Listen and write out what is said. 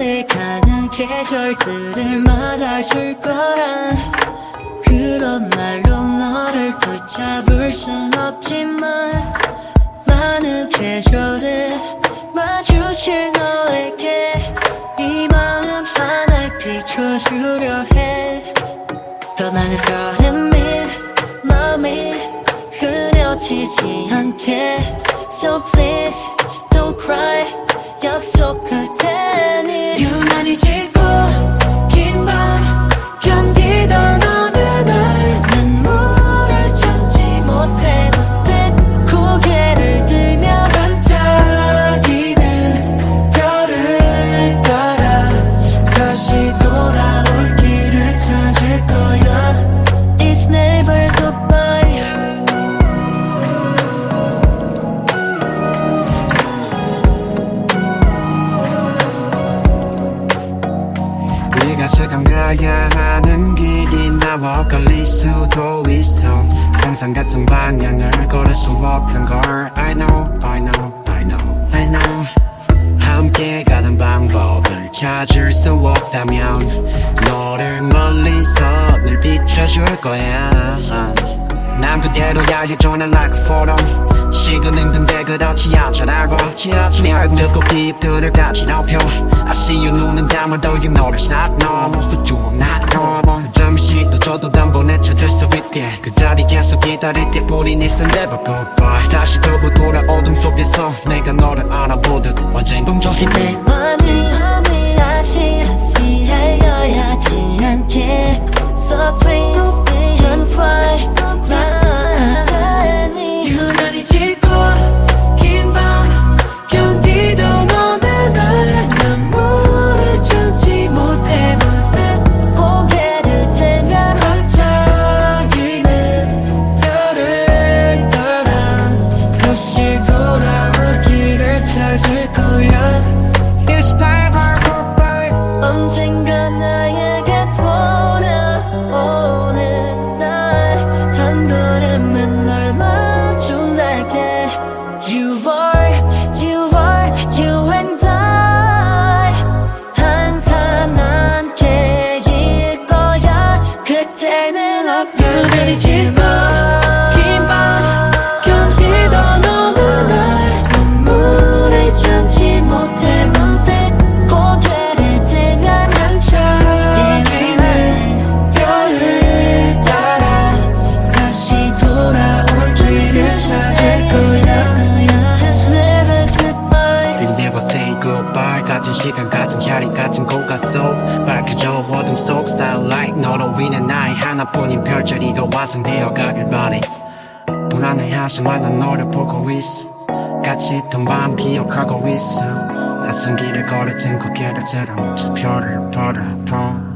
가는 계절들을 막아줄 거란 그런 말로 너를 붙잡을 순 없지만 많은 계절을 마주칠 너에게 이 마음 하나를 비춰주려 해. 떠나는 걸음이 마음이 흐려지지 않게. So please don't cry 네가 세상 가야 하는 길이 나와 걸릴 수도 있어. 항상 같은 방향을 걸을 수 없던 걸 I know, I know, I know, I know. 함께 가는 방법을 찾을 수 없다면 너를 멀리서 늘 비춰줄 거야. 난 그대로야 여전한 like a photo 식은 힘든데 그렇지 않잖아고 네 얼굴 듣고 비입들을 같이 높여. I see you 눈은 감아도 you know that's not normal. For you I'm not normal. 잠시도 저도 단번에 찾을 수 있게. 그 자리에서 기다릴 때 우린 it's never goodbye. 다시 두고 돌아오둠 속에서 내가 너를 알아보듯. 언젠 동조시 내 맘이 다시 언젠가 나에게 돌아오는 날. 한 걸음은 널 You are, you are, you and I. 항상 함께일 거야. 그때는 일이지만 자리 같은 공간 속. 밝혀져 어둠 속 starlight 너로 인해 나의 하나뿐인 별자리가 완성되어 가길 바래. 불안해 하지만 난 너를 보고 있어. 같이 있던 밤 기억하고 있어. 낯선 길을 걸을 땐 고개를 들어. 저 별을 바라봐